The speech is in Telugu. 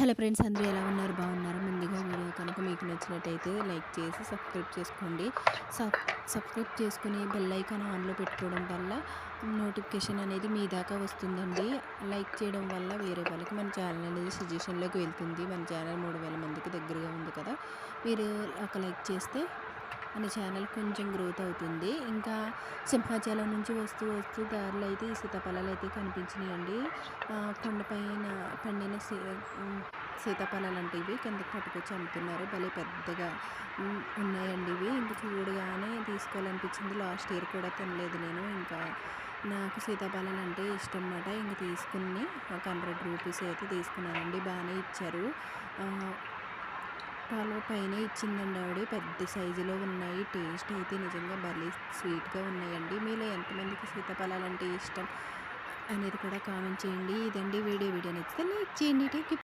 హలో ఫ్రెండ్స్ అందరూ ఎలా ఉన్నారు? బాగున్నారు? ముందుగా వీడియో కనుక మీకు నచ్చినట్టయితే లైక్ చేసి సబ్స్క్రైబ్ చేసుకోండి. సబ్ సబ్స్క్రైబ్ చేసుకుని బెల్ ఐకాన్ ఆన్లో పెట్టుకోవడం వల్ల నోటిఫికేషన్ అనేది మీ దాకా వస్తుందండి. లైక్ చేయడం వల్ల వేరే వాళ్ళకి మన ఛానల్ అనేది సజెషన్లోకి వెళ్తుంది. మన ఛానల్ మూడు వేల మందికి దగ్గరగా ఉంది కదా. మీరు ఒక లైక్ చేస్తే మన ఛానల్ కొంచెం గ్రోత్ అవుతుంది. ఇంకా సింహాచలం నుంచి వస్తూ వస్తూ దారిలో అయితే ఈ సీతాఫలాలు అయితే కనిపించినాయండి కొండపైన పండిన సీ సీతాఫలాలు అంటే ఇవి కిందకి పట్టుకొచ్చి అమ్ముతున్నారు. భలే పెద్దగా ఉన్నాయండి ఇవి. ఇంకా చూడగానే తీసుకోవాలనిపించింది. లాస్ట్ ఇయర్ కూడా తినలేదు నేను. ఇంకా నాకు సీతాఫలాలు అంటే ఇష్టం అన్నమాట ఇంక తీసుకుని ఒక హండ్రెడ్ రూపీస్ అయితే తీసుకున్నానండి. బాగానే ఇచ్చారు. పాలు పైన ఇచ్చిందండి ఆవిడ. పెద్ద సైజులో ఉన్నాయి. టేస్ట్ అయితే నిజంగా భలే స్వీట్గా ఉన్నాయండి. మీలో ఎంతమందికి సీతాఫలాలు అంటే ఇష్టం అనేది కూడా కామెంట్ చేయండి. ఇదండి వీడియో. వీడియో నచ్చితే లైక్ చేయండి.